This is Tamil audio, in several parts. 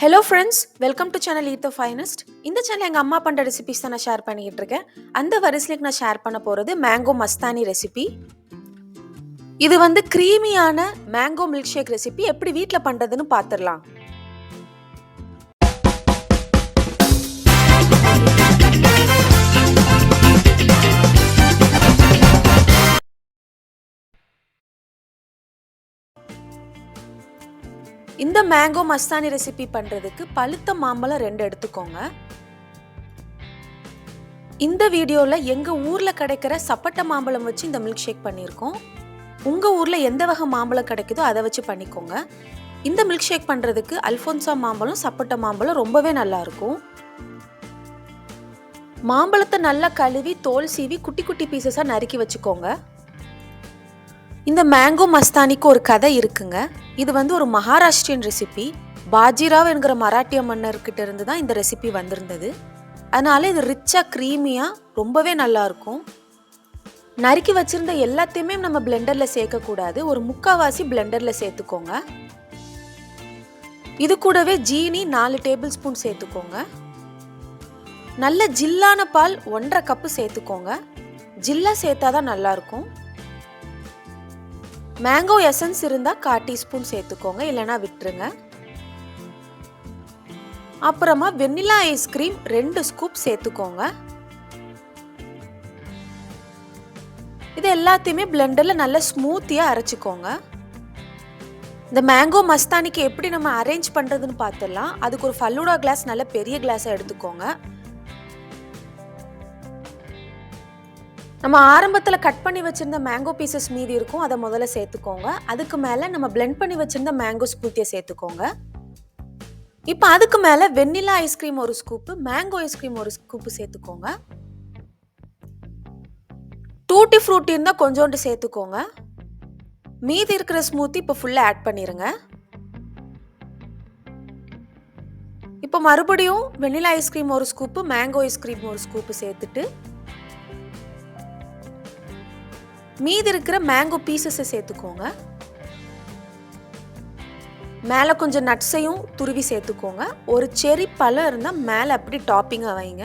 Hello friends welcome to channel eat the finest இந்த சேனல் எங்கள் அம்மா பண்ணுற ரெசிபிஸ் தான் நான் ஷேர் பண்ணிக்கிட்டு இருக்கேன். அந்த வரிசைக்கு நான் ஷேர் பண்ண போகிறது மேங்கோ மஸ்தானி ரெசிபி இது வந்து க்ரீமியான மேங்கோ மில்க் ஷேக் ரெசிபி எப்படி வீட்டில் பண்ணுறதுன்னு பார்த்துடலாம் இந்த மேங்கோ மஸ்தானி ரெசிபி பண்ணுறதுக்கு பழுத்த மாம்பழம் ரெண்டு எடுத்துக்கோங்க. இந்த வீடியோவில் எங்கள் ஊரில் கிடைக்கிற சப்பட்டை மாம்பழம் வச்சு இந்த மில்க் ஷேக் பண்ணியிருக்கோம். உங்கள் ஊரில் எந்த வகை மாம்பழம் கிடைக்குதோ அதை வச்சு பண்ணிக்கோங்க. இந்த மில்க் ஷேக் பண்ணுறதுக்கு அல்ஃபோன்சா மாம்பழம் சப்பட்டை மாம்பழம் ரொம்பவே நல்லாயிருக்கும் மாம்பழத்தை நல்லா கழுவி தோல் சீவி குட்டி குட்டி பீசஸாக நறுக்கி வச்சுக்கோங்க. இந்த மேங்கோ மஸ்தானிக்கு ஒரு கதை இருக்குங்க. இது வந்து ஒரு மகாராஷ்டிரியன் ரெசிபி பாஜிராவ் என்கிற மராட்டிய மன்னர்கிட்ட இருந்து தான் இந்த ரெசிபி வந்திருந்தது. அதனால இது ரிச்சாக க்ரீமியாக ரொம்பவே நல்லா இருக்கும். நறுக்கி வச்சிருந்த எல்லாத்தையுமே நம்ம பிளெண்டரில் சேர்க்கக்கூடாது ஒரு முக்காவாசி பிளெண்டரில் சேர்த்துக்கோங்க. இது கூடவே ஜீனி நாலு டேபிள் ஸ்பூன் சேர்த்துக்கோங்க. நல்ல ஜில்லான பால் ஒன்றரை கப்பு சேர்த்துக்கோங்க. ஜில்லா சேர்த்தாதான் நல்லாயிருக்கும் மேங்கோ எசன்ஸ் இருந்தால் கால் டீஸ்பூன் சேர்த்துக்கோங்க இல்லைனா விட்டுருங்க. அப்புறமா வெண்ணிலா ஐஸ்கிரீம் ரெண்டு ஸ்கூப் சேர்த்துக்கோங்க. இது எல்லாத்தையுமே பிளெண்டரில் நல்லா ஸ்மூத்தியாக அரைச்சிக்கோங்க. இந்த மேங்கோ மஸ்தானிக்கு எப்படி நம்ம அரேஞ்ச் பண்ணுறதுன்னு பார்த்துடலாம். அதுக்கு ஒரு ஃபல்லூடா கிளாஸ் நல்ல பெரிய கிளாஸாக எடுத்துக்கோங்க. நம்ம ஆரம்பத்தில் கட் பண்ணி வச்சுருந்த மேங்கோ பீசஸ் மீதி இருக்கும் அதை முதல்ல சேர்த்துக்கோங்க. அதுக்கு மேலே நம்ம பிளெண்ட் பண்ணி வச்சுருந்த மேங்கோ ஸ்கூத்தியை சேர்த்துக்கோங்க. இப்போ அதுக்கு மேலே வெண்ணிலா ஐஸ்கிரீம் ஒரு ஸ்கூப்பு மேங்கோ ஐஸ்கிரீம் ஒரு ஸ்கூப்பு சேர்த்துக்கோங்க. டூட்டி ஃப்ரூட்டி இருந்தால் கொஞ்சோண்டு சேர்த்துக்கோங்க. மீதி இருக்கிற ஸ்மூத்தி இப்போ ஃபுல்லாக ஆட் பண்ணிடுங்க இப்போ மறுபடியும் வெண்ணிலா ஐஸ்கிரீம் ஒரு ஸ்கூப்பு மேங்கோ ஐஸ்கிரீம் ஒரு ஸ்கூப்பு சேர்த்துட்டு மீதி இருக்கிற மேங்கோ பீசஸை சேர்த்துக்கோங்க. மேலே கொஞ்சம் நட்ஸையும் துருவி சேர்த்துக்கோங்க. ஒரு செரி பழம் இருந்தால் மேலே அப்படி டாப்பிங்காக வைங்க.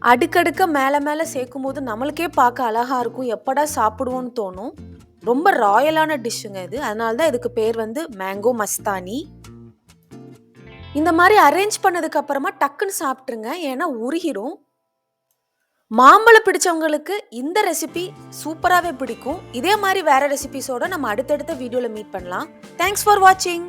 அடுக்கடுக்க மேலே மேலே சேர்க்கும் போது நம்மளுக்கே பார்க்க அழகாக இருக்கும். எப்படா சாப்பிடுவோன்னு தோணும். ரொம்ப ராயலான டிஷ்ஷுங்க இது. அதனால தான் இதுக்கு பேர் வந்து மேங்கோ மஸ்தானி இந்த மாதிரி அரேஞ்ச் பண்ணதுக்கு அப்புறமா டக்குன்னு சாப்பிட்ருங்க ஏன்னா உருகிரும். மாம்பழம் பிடிச்சவங்களுக்கு இந்த ரெசிபி சூப்பராகவே பிடிக்கும். இதே மாதிரி வேற ரெசிபிஸோட நம்ம அடுத்தடுத்த வீடியோவில் மீட் பண்ணலாம். தேங்க்ஸ் ஃபார் வாட்சிங்